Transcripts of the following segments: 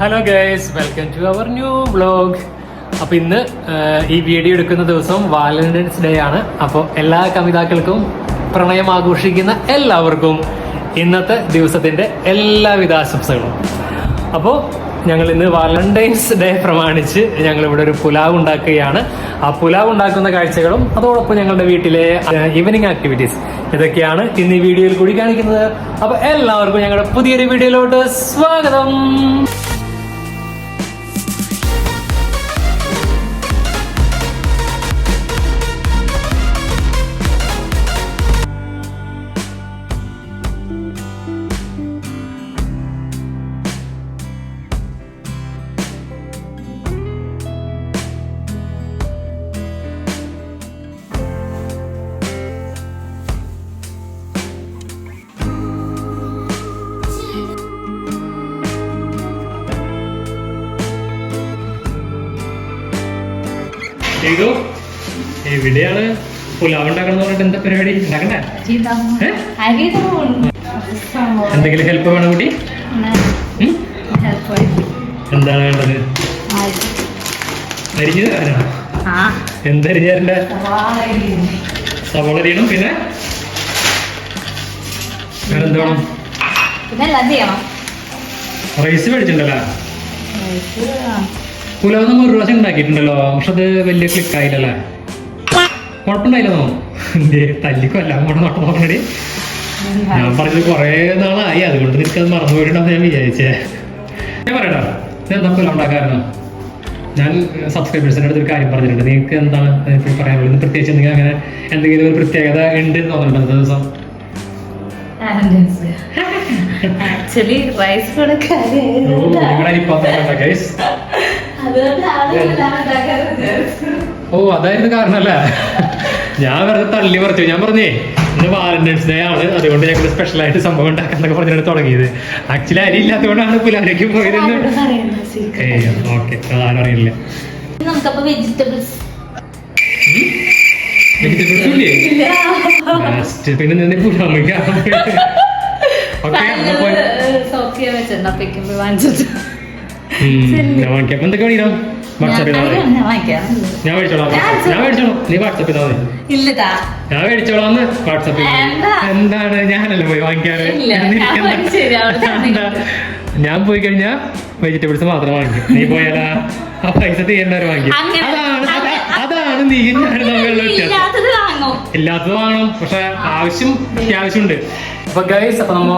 Hello guys welcome to our new blog അപ്പൊ ഇന്ന് ഈ വീഡിയോ എടുക്കുന്ന ദിവസം വാലന്റൈൻസ് ഡേ ആണ്. അപ്പോൾ എല്ലാ കവിതാക്കൾക്കും പ്രണയം ആഘോഷിക്കുന്ന എല്ലാവർക്കും ഇന്നത്തെ ദിവസത്തിന്റെ എല്ലാവിധ ആശംസകളും. അപ്പോൾ ഞങ്ങൾ ഇന്ന് വാലന്റൈൻസ് ഡേ പ്രമാണിച്ച് ഞങ്ങൾ ഇവിടെ ഒരു പുലാവ് ഉണ്ടാക്കുകയാണ്. ആ പുലാവ് ഉണ്ടാക്കുന്ന കാഴ്ചകളും അതോടൊപ്പം ഞങ്ങളുടെ വീട്ടിലെ ഈവനിങ് ആക്ടിവിറ്റീസ് ഇതൊക്കെയാണ് ഇന്ന് ഈ വീഡിയോയിൽ കൂടി കാണിക്കുന്നത്. അപ്പൊ എല്ലാവർക്കും ഞങ്ങളുടെ പുതിയൊരു വീഡിയോയിലോട്ട് സ്വാഗതം. ചെയ്തു. ഇവിടെയാണ് പുലാവ് ഉണ്ടാക്കണം പറഞ്ഞിട്ട് എന്താ പരിപാടി? ഉണ്ടാക്കണ്ടേ? എന്തെങ്കിലും ഹെൽപ്പ് വേണം കൂടി? എന്താണ് വേണ്ടത്? അരിഞ്ഞു തരാനോ എന്തരിഞ്ഞു തരണ്ടേ സവോള അരിയണം പിന്നെ? വേറെ എന്ത് വേണം റൈസ് മേടിച്ചിട്ടുണ്ടല്ലോ. പുലാവ് നമ്മൾ ഒരു പ്രാവശ്യം ഉണ്ടാക്കിയിട്ടുണ്ടല്ലോ. പക്ഷെ അത് വലിയ ക്ലിക്ക് ആയില്ലല്ലേ? കുഴപ്പമുണ്ടായില്ലെന്നോ എന്തേ തല്ലിക്കൊല്ല. അങ്ങോട്ട് നോട്ടം നോക്കണടി. ഞാൻ പറഞ്ഞത് കുറേ നാളായി. അതുകൊണ്ട് നിനക്കത് മറന്നു പോയിട്ടുണ്ടെന്ന് ഞാൻ വിചാരിച്ചേ. ഞാൻ പറയട്ടോ ഞാൻ എന്താ പുലാവ് ഉണ്ടാക്കാറുണ്ടോ ഞാൻ സബ്സ്ക്രൈബേഴ്സിന്റെ അടുത്ത് ഒരു കാര്യം പറഞ്ഞിട്ടുണ്ട്. നിങ്ങൾക്ക് എന്താണ് പറയാനുള്ളത് പ്രത്യേകിച്ച് എന്തെങ്കിലും അങ്ങനെ എന്തെങ്കിലും ഒരു പ്രത്യേകത ഉണ്ട് എന്ന് തോന്നുന്നുണ്ടോ ദിവസം? ആക്ച്വലി റൈസ് ഓ, അതായിരുന്നു കാരണല്ലേ? ഞാൻ വെറുതെ തള്ളി പറിച്ചു ഞാൻ പറഞ്ഞേ ഇന്ന് വാലന്റൈൻസ് ഡേ ആണ്. അതുകൊണ്ട് ഞങ്ങൾ സ്പെഷ്യൽ ആയിട്ട് സംഭവം ഉണ്ടാക്കാന്നൊക്കെ പറഞ്ഞാണ് തുടങ്ങിയത്. ആക്ച്വലി അരി ഇല്ലാത്തതുകൊണ്ടാണ് പുലാലേക്ക് പോയതെന്ന്. ഏയ് ഓക്കെ. അതാരും അറിയില്ല. നമുക്കപ്പോ വെജിറ്റബിൾസ് വെജിറ്റബിൾസ് ഇല്ലേ? Best. പിന്നെ നിന്ന് പുലാമിക്കാം ഓക്കെ വെച്ചിട്ടുണ്ട്. ഞാൻ വാങ്ങിക്കാം. എന്തൊക്കെ വേണം വാട്സാപ്പിൽ ഞാൻ മേടിച്ചോളാം. ഞാൻ മേടിച്ചോളാം. നീ വാട്സാപ്പിൽ മതി. ഞാൻ മേടിച്ചോളാന്ന് വാട്സാപ്പിൽ. എന്താണ്? ഞാനല്ലേ പോയി വാങ്ങിക്കാറ്? ഞാൻ പോയി കഴിഞ്ഞാ വെജിറ്റബിൾസ് മാത്രം വാങ്ങിക്കും. നീ പോയാലാ? ആ പൈസ തീരുന്നവരെ വാങ്ങിക്കും. അതാണ് അതാണ് നീ ഞാനും തമ്മിലുള്ള വ്യത്യാസം. ഇല്ലാത്തത് വാങ്ങണം. പക്ഷെ ആവശ്യം അത്യാവശ്യമുണ്ട്. അപ്പൊ ഗൈസ് അപ്പൊ നമ്മ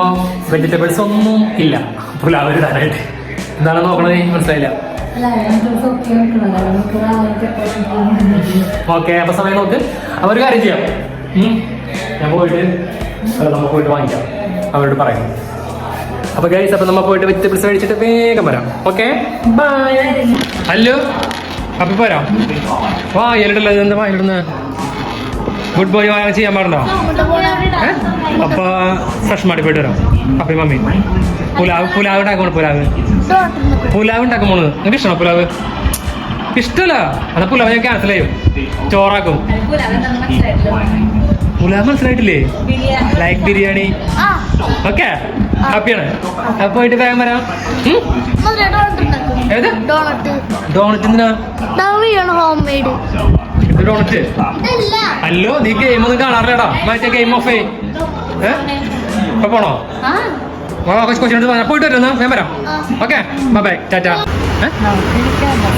വെജിറ്റബിൾസ് ഒന്നും ഇല്ല. പുലാവ് ഇടാനായിട്ട്. എന്താണ് നോക്കണത്? മനസ്സിലായില്ല. ഓക്കെ അപ്പൊ സമയം നോക്ക്. അപ്പൊ ഒരു കാര്യം ചെയ്യാം. ഞാൻ പോയിട്ട് നമുക്ക് നമ്മ പോയിട്ട് വാങ്ങിക്കാം. അവരോട് പറയാം. അപ്പൊ ഗൈസ് അപ്പൊ നമ്മ പോയിട്ട് വെജിറ്റബിൾസ് മേടിച്ചിട്ട് വേഗം വരാം. ഓക്കെ? ബൈ ഹലോ അപ്പൊ പോരാം. വാ എലിടല്ലേ എന്താ വായിലിടുന്ന ഗുഡ് ബോയ് വാങ്ങാൻ ചെയ്യാൻ പാടുണ്ടോ? അപ്പ ഫ്രഷ് മാടി പോയിട്ട് വരാം. അപ്പൊ മമ്മി. പുലാവ് പുലാവ് ഉണ്ടാക്കണം പുലാവ്? പുലാവ് ഉണ്ടാക്കാൻ പോണത് നിങ്ങൾക്ക് ഇഷ്ടമാണോ പുലാവ്? ഇഷ്ടമല്ല. അതാ പുലാവ് ഞാൻ ക്യാൻസൽ ചെയ്യും. ചോറാക്കും. പുലാവ് മനസ്സിലായിട്ടില്ലേ. ലൈക്ക് ബിരിയാണി. ഓക്കെ ഹാപ്പിയാണ് അപ്പൊ പോയിട്ട് വേഗം വരാം? ഏത്? ഡോണറ്റ് എന്തിനാ? ഹോം മെയ്ഡ് ഡോണറ്റ് അല്ലോ നീ ഗെയിം ഒന്നും കാണാറില്ലടാ. മറ്റേ ഗെയിം ഓഫ് ഏ? ഇപ്പൊ പോണോ? കൊച്ചിനോട് പറഞ്ഞാൽ പോയിട്ട് വരുന്നു? ഞാൻ വരാം. ഓക്കെ. ബൈ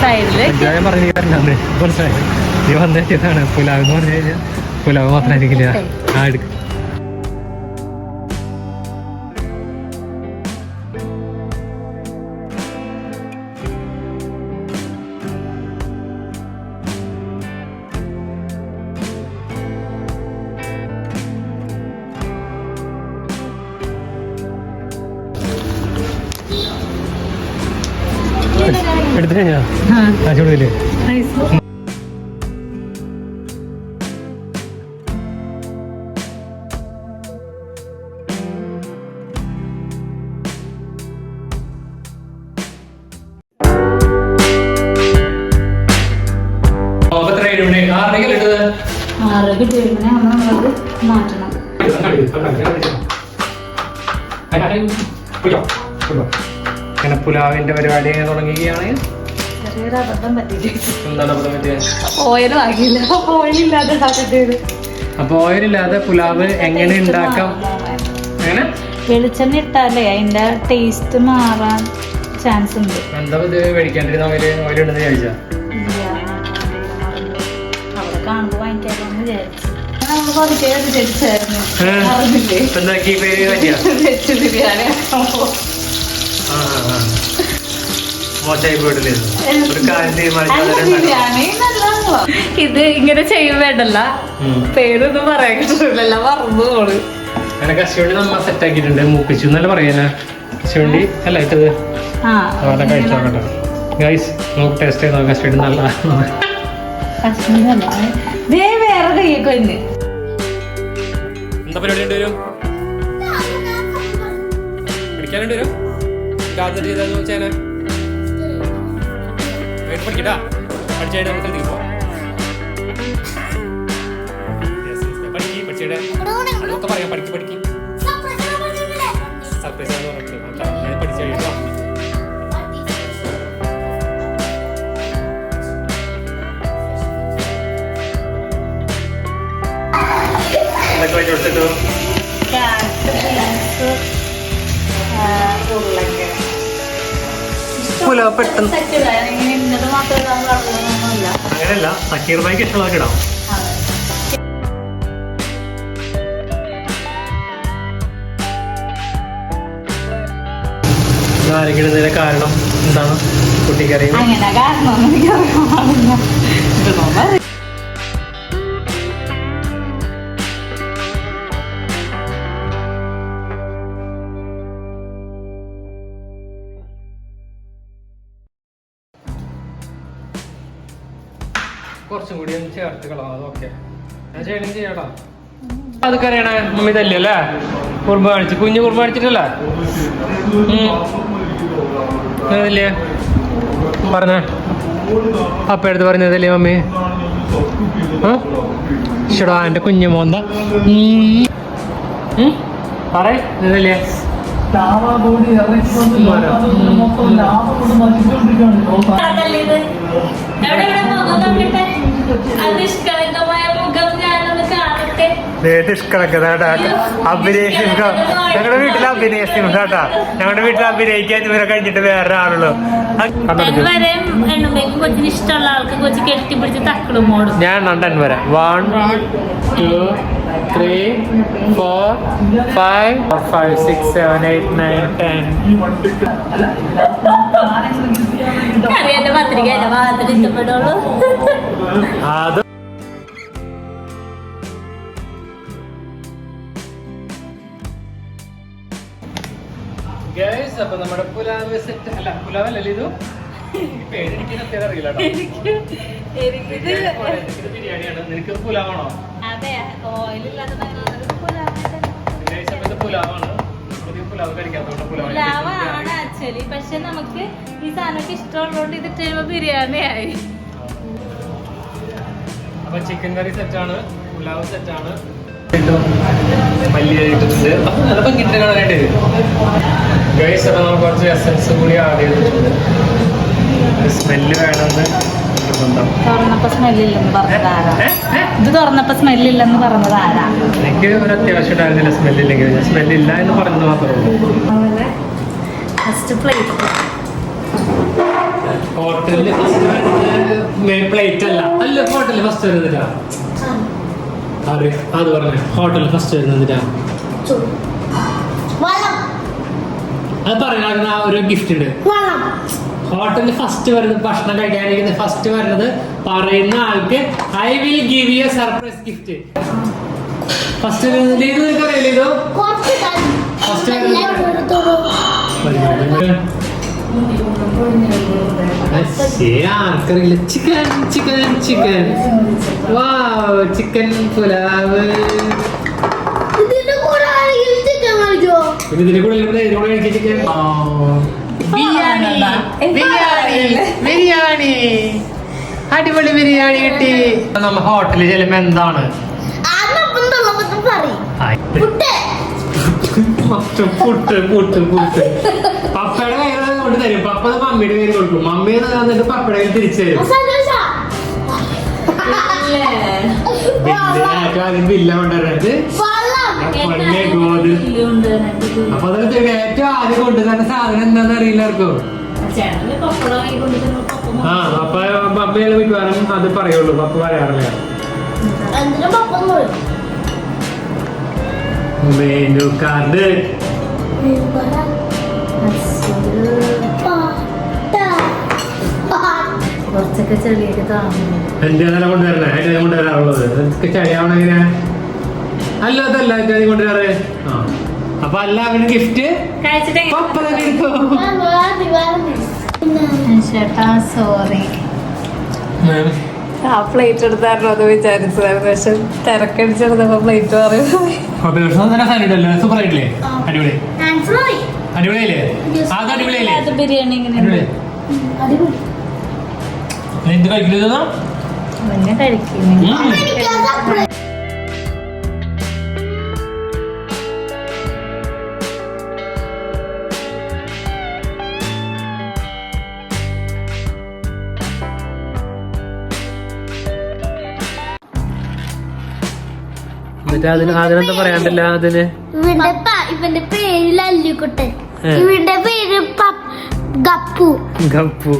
സൈഡിൽ ഞാൻ പറഞ്ഞു നീ വരണ്ടാന്ന് മനസ്സിലായി? നീ പുലാവ് എന്ന് പറഞ്ഞു കഴിഞ്ഞാൽ പുലാവ് മാത്രമായിരിക്കില്ല. ആ എടുക്ക. എടുത്തു കഴിഞ്ഞാ ആറരയ്ക്കല്ലേ ഇട്ടത് ആറ് കിട്ടി വരുമ്പോ നമ്മളത് മാറ്റണം അങ്ങനെ പുലാവിന്റെ പരിപാടി അങ്ങനെ തുടങ്ങുകയാണ്. അപ്പൊ ഓയിലില്ലാതെ പുലാവ് എങ്ങനെ ഉണ്ടാക്കാം? എങ്ങനെ? വെളിച്ചെണ്ണ ഇട്ടാലേ അതിന്റെ ടേസ്റ്റ് മാറാൻ ചാൻസ് ഉണ്ട്. എന്താ ഇത് മേടിക്കാണ്ടിരുന്ന ഓയിൽ? ഓയിൽ ഉണ്ടെന്ന് ചോദിച്ചാ കാണുമ്പോ വാങ്ങിക്കാമെന്ന് വിചാരിച്ചു. എന്താക്കി? പേര് വെച്ച് ബിരിയാണി. മോശമായി ഒരു കാര്യം തീരുമാനിച്ചു. ഇത് ഇങ്ങനെ ചെയ്യുമ്പോണ്ടല്ല പേരൊന്നും പറയാൻ കിട്ടില്ല മറന്നു പോണ്. അങ്ങനെ കശുവണ്ടി നമ്മ സെറ്റ് ആക്കിയിട്ടുണ്ട് മൂപ്പിച്ചു എന്നല്ല പറയാനാ? കശുവണ്ടി അല്ല ഇട്ടത്. ആ അവരുടെ കഴിച്ചു നോക്കട്ടെ. ഗൈസ് നമുക്ക് ടേസ്റ്റ് ചെയ്ത് നോക്കാം കശുവണ്ടി നല്ല വേറെ കയ്യൊക്കെ എന്താ പരിപാടി ഉണ്ട് വരും പഠിക്കാനുണ്ട് വരും രാത്രി ചെയ്താന്ന് വെച്ചാൽ പഠിക്കട്ടാ പഠിച്ചായിട്ട് നമുക്ക് yes. പഠിക്ക് പഠിച്ചേടെ. അതൊക്കെ പറയാം. പഠിക്ക് പഠിക്ക്. സർപ്രൈസ് ആണെന്ന് പറഞ്ഞിട്ട്. ഞാൻ പഠിച്ചു കഴിയുമ്പോ എന്തൊക്കെ വെച്ച് കൊടുത്തിട്ടു പുലാവ് പെട്ടെന്ന്. അങ്ങനെയല്ല സക്കീർ ഭായിക്ക് ഇഷ്ടമുള്ളതൊക്കെ ഇടാം. ആരെങ്കിലും കാരണം എന്താണ്? കുട്ടിക്കറിയും അങ്ങനെ കാരണം കുറച്ചും കൂടി ഒന്ന് ചേർത്ത് കളാം അതൊക്കെ ഞാൻ ചെയ്യണം ചെയ്യാടാ. അത് അറിയണേ മമ്മി തല്ലേ അല്ലേ? കുറുമ്പ് കാണിച്ച്. കുഞ്ഞു കുറുമ്പ് കാണിച്ചിട്ടല്ലേ? അതല്ലേ പറഞ്ഞേ. അപ്പ എടുത്ത് പറഞ്ഞതല്ലേ മമ്മി? ഷടാ എന്റെ കുഞ്ഞു മോന്ത. പറയേ മൊത്തം ലാഭം കൊണ്ട് എവിടെ ഇവിടെ കാണട്ടെ ഞങ്ങളുടെ വീട്ടിൽ അഭിനയിച്ചു കേട്ടാ ഞങ്ങളുടെ വീട്ടിൽ അഭിനയിക്കാൻ ഇവരെ കഴിഞ്ഞിട്ട് വേറെ ആളുള്ളൂ ഞാൻ നണ്ടൻ വരെ. One two three four five five six seven eight nine ten അത് ഗൈസ് അപ്പൊ നമ്മുടെ പുലാവ് സെറ്റ് അല്ല പുലാവല്ലേ ഇത് ബിരിയാണിയാണ്. നിനക്ക് പുലാവാണോ? പുലാവാണ്. പുലാവ് കഴിക്കാത്തതുകൊണ്ട് പുലാവ് പുലാവാണ് ആക്ച്വലി പക്ഷെ നമുക്ക് ഈ സാധനമൊക്കെ ഇഷ്ടമുള്ളതുകൊണ്ട് ഇത് ചെയ്യുമ്പോ ബിരിയാണി ആയി അപ്പൊ ചിക്കൻ കറി സെറ്റാണ് പുലാവ് സെറ്റാണ് മല്ലി ഇട്ടിട്ടുണ്ട് അപ്പൊ നല്ല ഭംഗിട്ട് കാണാനായിട്ട്. ഗൈസ് അപ്പൊ നമ്മൾ കുറച്ച് എസൻസ് കൂടി ആഡ് ചെയ്തിട്ടുണ്ട് സ്മെല്ല് വേണമെന്ന് നിർബന്ധം തുറന്നപ്പോ സ്മെല്ലില്ലെന്ന് പറഞ്ഞത് ആരാ? ഏ? ഏ? ഇത് തുറന്നപ്പോ സ്മെല്ലില്ലെന്ന് പറഞ്ഞത് ആരാ? എനിക്ക് ഒരു അത്യാവശ്യം ഉണ്ടായിരുന്നില്ല സ്മെല്ലില്ലെങ്കിൽ സ്മെല്ലില്ല എന്ന് പറഞ്ഞത് മാത്രമേ ഉള്ളൂ. ഫസ്റ്റ് പ്ലേറ്റ് ഹോട്ടലിൽ പ്ലേറ്റ് അല്ല. അല്ല ഹോട്ടലിൽ ഫസ്റ്റ് വരുന്നതിനാ അതെ അത് പറഞ്ഞു. ഹോട്ടലിൽ ഫസ്റ്റ് വരുന്നതിനാ അത് പറയുന്ന ഒരു ഗിഫ്റ്റ് ഉണ്ട് ഹോട്ടലിൽ ഫസ്റ്റ് വരുന്നത് ഭക്ഷണം കഴിക്കാനിരിക്കുന്ന ഫസ്റ്റ് വരുന്നത് പറയുന്ന ആൾക്ക് I will give you surprise gift first വരുന്നത് ഇത് നിനക്ക് അറിയില്ല ഇതോ എടുത്തോളൂ. ആർക്കറിയില്ല. ചിക്കൻ ചിക്കൻ ചിക്കൻ വാ ചിക്കൻ പുലാവ് ഇതിന്റെ കൂടെ ഇവിടെ ഇതിനോട് കഴിക്കാൻ ബിരിയാണി. ബിരിയാണി. ബിരിയാണി. അടിപൊളി ബിരിയാണി കിട്ടി. നമ്മ ഹോട്ടലിൽ ചെല്ലുമ്പോ എന്താണ്. പുട്ട്. പുട്ട് പുട്ട് പപ്പയുടെ കയ്യിൽ അങ്ങോട്ട് തരും. പപ്പ മമ്മിയുടെ കയ്യിൽ കൊടുക്കും. മമ്മി തന്നിട്ട് പപ്പയുടെ കയ്യിൽ തിരിച്ചു തരും? ബില്ല് ബില്ല കൊണ്ടുവരുന്നത് അപ്പൊ അതൊക്കെ ഏറ്റവും ആദ്യം കൊണ്ടുതന്ന സാധനം എന്താണെന്ന് അറിയില്ല ആർക്കും. ചേട്ടന് പപ്പടം വാങ്ങി കൊണ്ടുവരുമ്പോ പപ്പ ആ മിക്കവാറും അത് പറയുള്ളൂ. പപ്പ പറയാറില്ല. Menu card. എന്റെ കൊണ്ടുവരണേ എന്റെ കൊണ്ടുവരാറുള്ളത്? ഇതൊക്കെ ചളിയാവണ എങ്ങനെയാ? അല്ല അതല്ല എന്റെ കൊണ്ടുവരാറ് അപ്പൊ അല്ല അവന് ഗിഫ്റ്റ് ചേട്ടാ സോറി ആ പ്ലേറ്റ് എടുത്തായിരുന്നു അത് വിചാരിച്ചതായിരുന്നു. പക്ഷെ തിരക്കടിച്ചെടുത്തപ്പോ പ്ലേറ്റ് പറയുന്നത് സൂപ്പർ ആയിട്ടില്ലേ? അടിപൊളി. എന്നിട്ട് അതിന് അതിനെന്താ പറയാണ്ടില്ല അതിന്? ഇവന്റെ പ- ഇവന്റെ പേര് ലല്ലിക്കുട്ടൻ ഏ. ഇവന്റെ പേര് പ- ഗപ്പു. ഗപ്പു.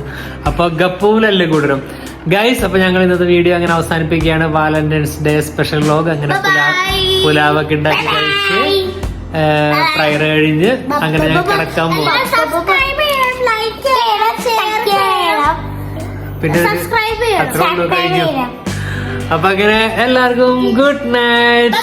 അപ്പൊ ഗപ്പുവിലല്ലേ കൂടണം. ഗൈസ് അപ്പൊ ഞങ്ങൾ ഇന്നത്തെ വീഡിയോ അങ്ങനെ അവസാനിപ്പിക്കുകയാണ്. വാലന്റൈൻസ് ഡേ സ്പെഷ്യൽ വ്ലോഗ് അങ്ങനെ പുലാ Bye. പുലാവൊക്കെ ഉണ്ടാക്കി കഴിച്ച് പ്രയർ കഴിഞ്ഞ് അങ്ങനെ ഞാൻ കിടക്കാൻ പോകും സബ്സ്ക്രൈബ് ചെയ്യണം ലൈക്ക് ചെയ്യണം ഷെയർ ചെയ്യണം. പിന്നെ ഒരു- സബ്സ്ക്രൈബ് ചെയ്യണം അത്രേ ഉള്ളൂ കഴിഞ്ഞു. ചെയ്യണം. അപ്പൊ അങ്ങനെ എല്ലാവർക്കും ഗുഡ് നൈറ്റ്.